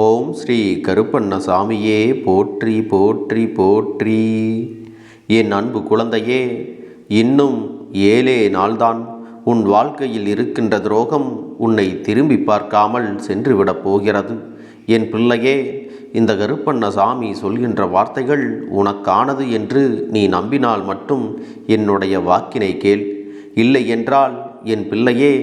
ஓம் ஸ்ரீ கருப்பண்ணசாமியே போற்றி போற்றி போற்றி. என் அன்பு குழந்தையே இன்னும் ஏழே நாள்தான். உன் வாழ்க்கையில் இருக்கின்ற துரோகம் உன்னை திரும்பி பார்க்காமல் சென்றுவிடப் போகிறது. என் பிள்ளையே இந்த கருப்பண்ணசாமி சொல்கின்ற வார்த்தைகள் உனக்கானது என்று நீ நம்பினால் மட்டும் என்னுடைய வாக்கினை கேள். இல்லை என்றால் என் பிள்ளையே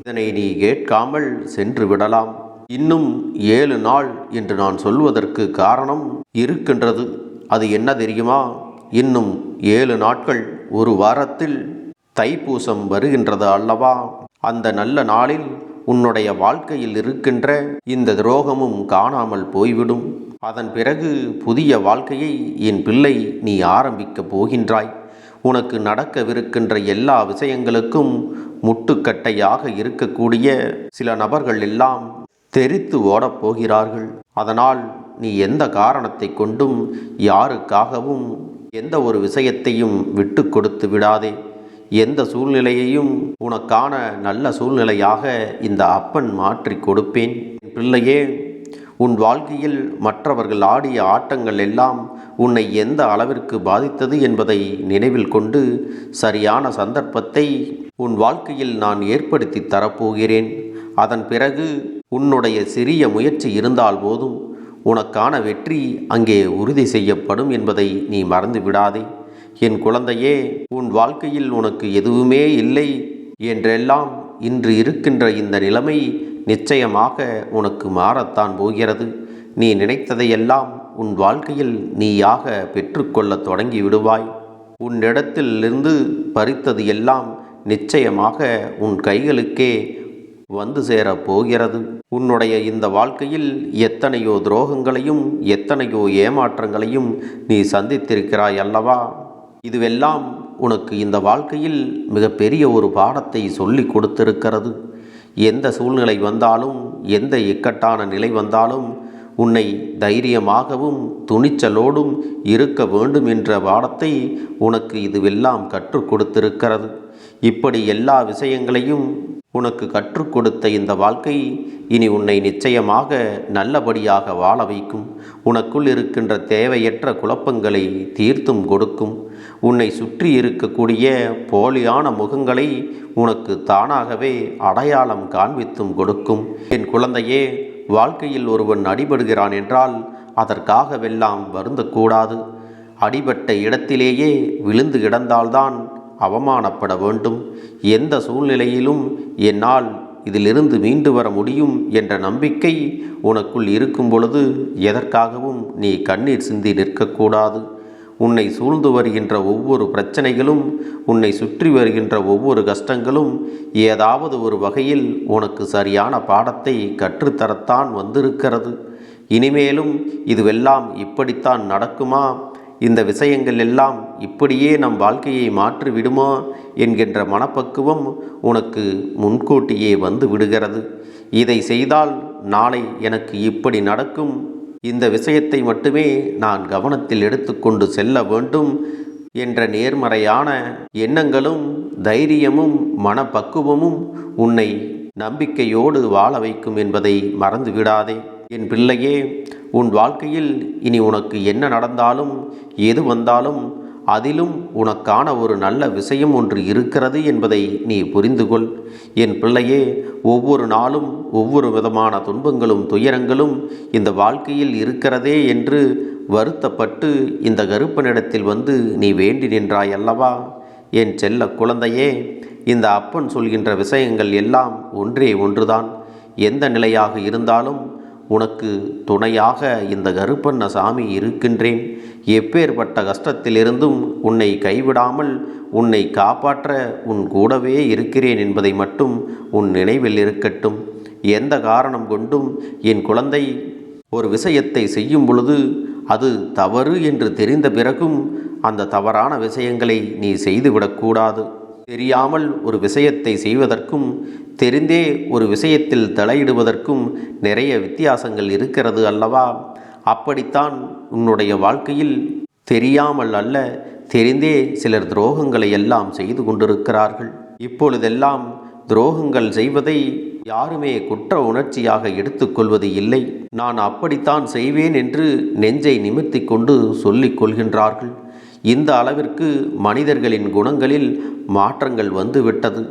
இதனை நீ கேட்காமல் சென்று விடலாம் இன்னும் ஏழு நாள் என்று நான் சொல்வதற்கு காரணம் இருக்கின்றது. அது என்ன தெரியுமா? இன்னும் ஏழு நாட்கள் ஒரு வாரத்தில் தைப்பூசம் வருகின்றது அல்லவா? அந்த நல்ல நாளில் உன்னுடைய வாழ்க்கையில் இருக்கின்ற இந்த துரோகமும் காணாமல் போய்விடும். அதன் பிறகு புதிய வாழ்க்கையை என் பிள்ளை நீ ஆரம்பிக்கப் போகின்றாய். உனக்கு நடக்கவிருக்கின்ற எல்லா விஷயங்களுக்கும் முட்டுக்கட்டையாக இருக்கக்கூடிய சில நபர்கள் எல்லாம் தெரித்து ஓடப் போகிறார்கள் அதனால் நீ எந்த காரணத்தை கொண்டும் யாருக்காகவும் எந்த ஒரு விஷயத்தையும் விட்டு கொடுத்து விடாதே. எந்த சூழ்நிலையையும் உனக்கான நல்ல சூழ்நிலையாக இந்த அப்பன் மாற்றி கொடுப்பேன். பிள்ளையே உன் வாழ்க்கையில் மற்றவர்கள் ஆடிய ஆட்டங்கள் எல்லாம் உன்னை எந்த அளவிற்கு பாதித்தது என்பதை நினைவில் கொண்டு சரியான சந்தர்ப்பத்தை உன் வாழ்க்கையில் நான் ஏற்படுத்தி தரப்போகிறேன். அதன் பிறகு உன்னுடைய சிறிய முயற்சி இருந்தால் போதும். உனக்கான வெற்றி அங்கே உறுதி செய்யப்படும் என்பதை நீ மறந்து விடாதே. என் குழந்தையே உன் வாழ்க்கையில் உனக்கு எதுவுமே இல்லை என்றெல்லாம் இன்று இருக்கின்ற இந்த நிலைமை நிச்சயமாக உனக்கு மாறத்தான் போகிறது. நீ நினைத்ததையெல்லாம் உன் வாழ்க்கையில் நீயாக பெற்றுக்கொள்ளத் தொடங்கி விடுவாய். உன்னிடத்திலிருந்து பறித்தது எல்லாம் நிச்சயமாக உன் கைகளுக்கே வந்து சேரப் போகிறது. உன்னுடைய இந்த வாழ்க்கையில் எத்தனையோ துரோகங்களையும் எத்தனையோ ஏமாற்றங்களையும் நீ சந்தித்திருக்கிறாய் அல்லவா? இதுவெல்லாம் உனக்கு இந்த வாழ்க்கையில் மிகப்பெரிய ஒரு பாடத்தை சொல்லி கொடுத்திருக்கிறது. எந்த சூழ்நிலை வந்தாலும் எந்த இக்கட்டான நிலை வந்தாலும் உன்னை தைரியமாகவும் துணிச்சலோடும் இருக்க வேண்டும் என்ற பாடத்தை உனக்கு இதுவெல்லாம் கற்றுக் கொடுத்திருக்கிறது. இப்படி எல்லா விஷயங்களையும் உனக்கு கற்றுக் கொடுத்த இந்த வாழ்க்கை இனி உன்னை நிச்சயமாக நல்லபடியாக வாழ வைக்கும். உனக்குள் இருக்கின்ற தேவையற்ற குழப்பங்களை தீர்த்தும் கொடுக்கும். உன்னை சுற்றி இருக்கக்கூடிய போலியான முகங்களை உனக்கு தானாகவே அடையாளம் காண்பித்தும் கொடுக்கும். என் குழந்தையே வாழ்க்கையில் ஒருவன் அடிபடுகிறான் என்றால் அதற்காகவெல்லாம் வருந்தக்கூடாது. அடிபட்ட இடத்திலேயே விழுந்து கிடந்தால்தான் அவமானப்பட வேண்டும். எந்த சூழ்நிலையிலும் என்னால் இதிலிருந்து மீண்டு வர முடியும் என்ற நம்பிக்கை உனக்குள் இருக்கும் பொழுது எதற்காகவும் நீ கண்ணீர் சிந்தி நிற்கக்கூடாது. உன்னை சூழ்ந்து வருகின்ற ஒவ்வொரு பிரச்சனைகளும் உன்னை சுற்றி வருகின்ற ஒவ்வொரு கஷ்டங்களும் ஏதாவது ஒரு வகையில் உனக்கு சரியான பாடத்தை கற்றுத்தரத்தான் வந்திருக்கிறது. இனிமேலும் இதுவெல்லாம் இப்படித்தான் நடக்குமா? இந்த விஷயங்கள் எல்லாம் இப்படியே நம் வாழ்க்கையை மாற்றி விடுமா என்கின்ற மனப்பக்குவம் உனக்கு முன்கூட்டியே வந்து விடுகிறது. இதை செய்தால் நாளை எனக்கு இப்படி நடக்கும். இந்த விஷயத்தை மட்டுமே நான் கவனத்தில் எடுத்துக்கொண்டு செல்ல வேண்டும் என்ற நேர்மறையான எண்ணங்களும் தைரியமும் மனப்பக்குவமும் உன்னை நம்பிக்கையோடு வாழ வைக்கும் என்பதை மறந்து விடாதே என் பிள்ளையே உன் வாழ்க்கையில் இனி உனக்கு என்ன நடந்தாலும் எது வந்தாலும் அதிலும் உனக்கான ஒரு நல்ல விஷயம் ஒன்று இருக்கிறது என்பதை நீ புரிந்து கொள் என் பிள்ளையே ஒவ்வொரு நாளும் ஒவ்வொரு விதமான துன்பங்களும் துயரங்களும் இந்த வாழ்க்கையில் இருக்கிறதே என்று வருத்தப்பட்டு இந்த கருப்பனிடத்தில் வந்து நீ வேண்டி நின்றாய் அல்லவா? என் செல்ல குழந்தையே இந்த அப்பன் சொல்கின்ற விஷயங்கள் எல்லாம் ஒன்றே ஒன்றுதான். எந்த நிலையாக இருந்தாலும் உனக்கு துணையாக இந்த கருப்பண்ண சாமி இருக்கின்றேன். எப்பேற்பட்ட கஷ்டத்திலிருந்தும் உன்னை கைவிடாமல் உன்னை காப்பாற்ற உன் கூடவே இருக்கிறேன் என்பதை மட்டும் உன் நினைவில் இருக்கட்டும். எந்த காரணம் கொண்டும் என் குழந்தை ஒரு விஷயத்தை செய்யும் பொழுது அது தவறு என்று தெரிந்த பிறகும் அந்த தவறான விஷயங்களை நீ செய்துவிடக்கூடாது. தெரியாமல் ஒரு விஷயத்தை செய்வதற்கும் தெரிந்தே ஒரு விஷயத்தில் தலையிடுவதற்கும் நிறைய வித்தியாசங்கள் இருக்கிறது அல்லவா? அப்படித்தான் உன்னுடைய வாழ்க்கையில் தெரியாமல் அல்ல தெரிந்தே சிலர் துரோகங்களை எல்லாம் செய்து கொண்டிருக்கிறார்கள். இப்பொழுதெல்லாம் துரோகங்கள் செய்வதை யாருமே குற்ற உணர்ச்சியாக எடுத்துக்கொள்வது இல்லை. நான் அப்படித்தான் செய்வேன் என்று நெஞ்சை நிமித்தி கொண்டு சொல்லிக் கொள்கின்றார்கள். இந்த அளவிற்கு மனிதர்களின் குணங்களில் மாற்றங்கள் வந்துவிட்டது.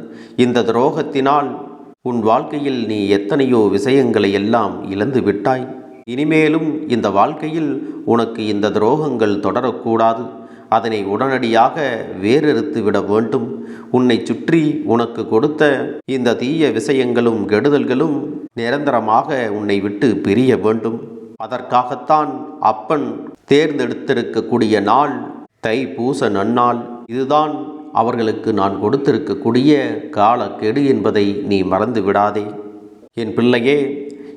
இந்த துரோகத்தினால் உன் வாழ்க்கையில் நீ எத்தனையோ விஷயங்களை எல்லாம் இழந்து விட்டாய். இனிமேலும் இந்த வாழ்க்கையில் உனக்கு இந்த துரோகங்கள் தொடரக்கூடாது. அதனை உடனடியாக வேறறுத்து விட வேண்டும். உன்னை சுற்றி உனக்கு கொடுத்த இந்த தீய விஷயங்களும் கெடுதல்களும் நிரந்தரமாக உன்னை விட்டு பிரிய வேண்டும். அதற்காகத்தான் அப்பன் தேர்ந்தெடுத்திருக்கக்கூடிய நாள் தை பூச நன்னால் இதுதான் அவர்களுக்கு நான் கொடுத்திருக்கக்கூடிய காலக்கெடு என்பதை நீ மறந்து விடாதே. என் பிள்ளையே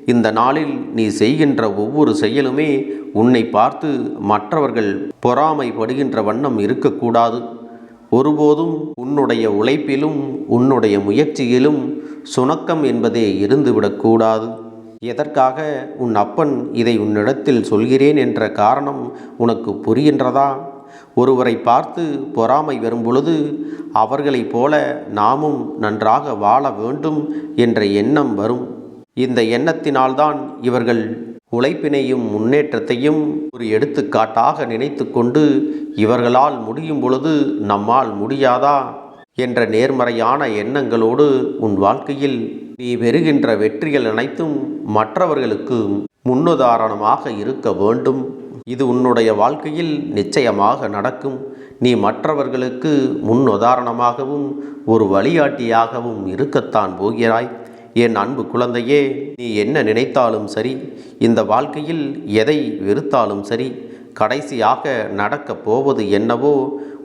இந்த நாளில் நீ செய்கின்ற ஒவ்வொரு செயலுமே உன்னை பார்த்து மற்றவர்கள் பொறாமைப்படுகின்ற வண்ணம் இருக்கக்கூடாது. ஒருபோதும் உன்னுடைய உழைப்பிலும் உன்னுடைய முயற்சியிலும் சுணக்கம் என்பதே இருந்துவிடக்கூடாது. எதற்காக உன் அப்பன் இதை உன்னிடத்தில் சொல்கிறேன் என்ற காரணம் உனக்கு புரிகின்றதா? ஒருவரை பார்த்து பொறாமை வரும் பொழுது அவர்களைப் போல நாமும் நன்றாக வாழ வேண்டும் என்ற எண்ணம் வரும். இந்த எண்ணத்தினால்தான் இவர்கள் உழைப்பினையும் முன்னேற்றத்தையும் ஒரு எடுத்துக்காட்டாக நினைத்து கொண்டு இவர்களால் முடியும் பொழுது நம்மால் முடியாதா என்ற நேர்மறையான எண்ணங்களோடு உன் வாழ்க்கையில் நீ பெறுகின்ற வெற்றிகள் அனைத்தும் மற்றவர்களுக்கு முன்னுதாரணமாக இருக்க வேண்டும். இது உன்னுடைய வாழ்க்கையில் நிச்சயமாக நடக்கும். நீ மற்றவர்களுக்கு முன்னுதாரணமாகவும் ஒரு வழிகாட்டியாகவும் இருக்கத்தான் போகிறாய். என் அன்பு குழந்தையே நீ என்ன நினைத்தாலும் சரி இந்த வாழ்க்கையில் எதை வெறுத்தாலும் சரி கடைசியாக நடக்கப் போவது என்னவோ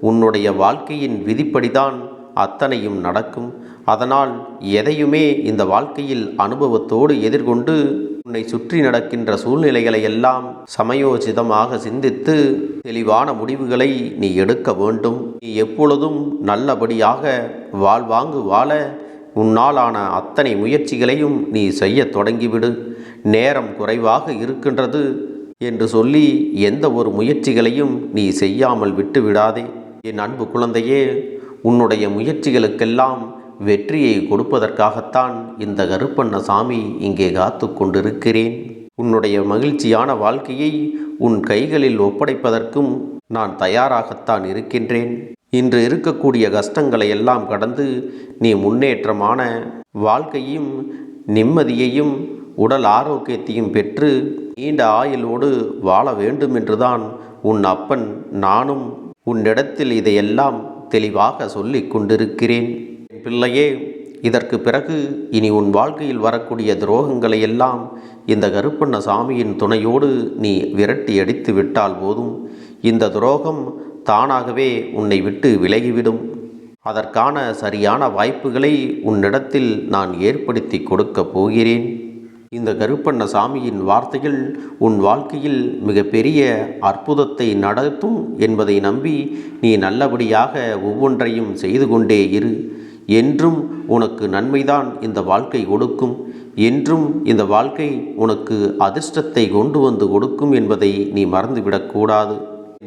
உன்னுடைய வாழ்க்கையின் விதிப்படிதான் அத்தனையும் நடக்கும். அதனால் எதையுமே இந்த வாழ்க்கையில் அனுபவத்தோடு எதிர்கொண்டு உன்னை சுற்றி நடக்கின்ற சூழ்நிலைகளை எல்லாம் சமயோசிதமாக சிந்தித்து தெளிவான முடிவுகளை நீ எடுக்க வேண்டும். நீ எப்பொழுதும் நல்லபடியாக வாழ்வாங்கு வாழ உன்னாலான அத்தனை முயற்சிகளையும் நீ செய்ய தொடங்கிவிடு. நேரம் குறைவாக இருக்கின்றது என்று சொல்லி எந்த ஒரு முயற்சிகளையும் நீ செய்யாமல் விட்டு விடாதே என் அன்பு குழந்தையே உன்னுடைய முயற்சிகளுக்கெல்லாம் வெற்றியை கொடுப்பதற்காகத்தான் இந்த கருப்பண்ண சாமி இங்கே காத்து கொண்டிருக்கிறேன். உன்னுடைய மகிழ்ச்சியான வாழ்க்கையை உன் கைகளில் ஒப்படைப்பதற்கும் நான் தயாராகத்தான் இருக்கின்றேன். இன்று இருக்கக்கூடிய கஷ்டங்களை எல்லாம் கடந்து நீ முன்னேற்றமான வாழ்க்கையும் நிம்மதியையும் உடல் ஆரோக்கியத்தையும் பெற்று நீண்ட ஆயுளோடு வாழ வேண்டும் என்றுதான் உன் அப்பன் நானும் உன்னிடத்தில் இதையெல்லாம் தெளிவாக சொல்லிக் கொண்டிருக்கிறேன். பிள்ளையே இதற்கு பிறகு இனி உன் வாழ்க்கையில் வரக்கூடிய துரோகங்களை எல்லாம் இந்த கருப்பண்ண சாமியின் துணையோடு நீ விரட்டி அடித்து விட்டால் போதும். இந்த துரோகம் தானாகவே உன்னை விட்டு விலகிவிடும். அதற்கான சரியான வாய்ப்புகளை உன்னிடத்தில் நான் ஏற்படுத்தி கொடுக்கப் போகிறேன். இந்த கருப்பண்ண சாமியின் வார்த்தைகள் உன் வாழ்க்கையில் மிகப்பெரிய அற்புதத்தை நடத்தும் என்பதை நம்பி நீ நல்லபடியாக ஒவ்வொன்றையும் செய்து கொண்டே இரு. என்றும் உனக்கு நன்மைதான் இந்த வாழ்க்கை கொடுக்கும். என்றும் இந்த வாழ்க்கை உனக்கு அதிர்ஷ்டத்தை கொண்டு வந்து கொடுக்கும் என்பதை நீ மறந்துவிடக்கூடாது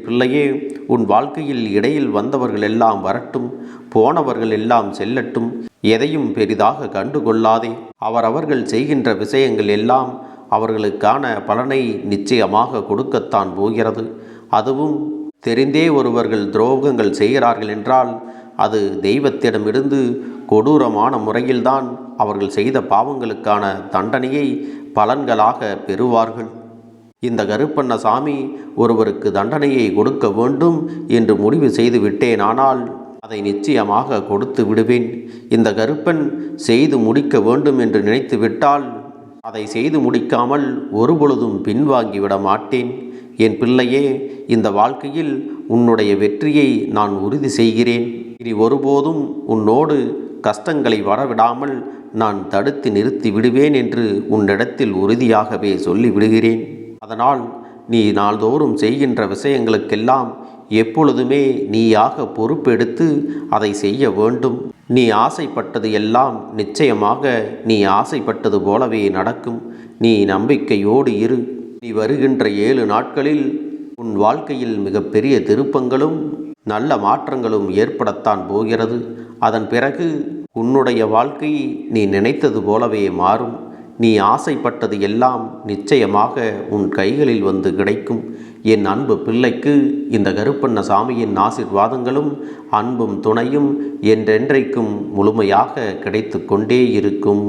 பிள்ளையே உன் வாழ்க்கையில் இடையில் வந்தவர்கள் எல்லாம் வரட்டும் போனவர்கள் எல்லாம் செல்லட்டும் எதையும் பெரிதாக கண்டுகொள்ளாதே. அவரவர்கள் செய்கின்ற விஷயங்கள் எல்லாம் அவர்களுக்கான பலனை நிச்சயமாக கொடுக்கத்தான் போகிறது. அதுவும் தெரிந்தே ஒருவர்கள் துரோகங்கள் செய்கிறார்கள் என்றால் அது தெய்வத்திடமிருந்து கொடூரமான முறையில்தான் அவர்கள் செய்த பாவங்களுக்கான தண்டனையை பலன்களாக பெறுவார்கள். இந்த கருப்பண்ண சாமி ஒருவருக்கு தண்டனையை கொடுக்க வேண்டும் என்று முடிவு செய்து விட்டேனானால் அதை நிச்சயமாக கொடுத்து விடுவேன். இந்த கருப்பன் செய்து முடிக்க வேண்டும் என்று நினைத்து விட்டால் அதை செய்து முடிக்காமல் ஒருபொழுதும் பின்வாங்கிவிட மாட்டேன். என் பிள்ளையே இந்த வாழ்க்கையில் உன்னுடைய வெற்றியை நான் உறுதி செய்கிறேன். இனி ஒருபோதும் உன்னோடு கஷ்டங்களை வரவிடாமல் நான் தடுத்து நிறுத்தி விடுவேன் என்று உன்னிடத்தில் உறுதியாகவே சொல்லி விடுகிறேன் அதனால் நீ நாள்தோறும் செய்கின்ற விஷயங்களுக்கெல்லாம் எப்பொழுதுமே நீயாக பொறுப்பெடுத்து அதை செய்ய வேண்டும். நீ ஆசைப்பட்டது எல்லாம் நிச்சயமாக நீ ஆசைப்பட்டது போலவே நடக்கும். நீ நம்பிக்கையோடு இரு. நீ வருகின்ற ஏழு நாட்களில் உன் வாழ்க்கையில் மிகப்பெரிய திருப்பங்களும் நல்ல மாற்றங்களும் ஏற்படத்தான் போகிறது. அதன் பிறகு உன்னுடைய வாழ்க்கை நீ நினைத்தது போலவே மாறும். நீ ஆசைப்பட்டது எல்லாம் நிச்சயமாக உன் கைகளில் வந்து கிடைக்கும். என் அன்பு பிள்ளைக்கு இந்த கருப்பண்ண சாமியின் ஆசிர்வாதங்களும் அன்பும் துணையும் என்றென்றைக்கும் முழுமையாக கிடைத்து கொண்டே இருக்கும்.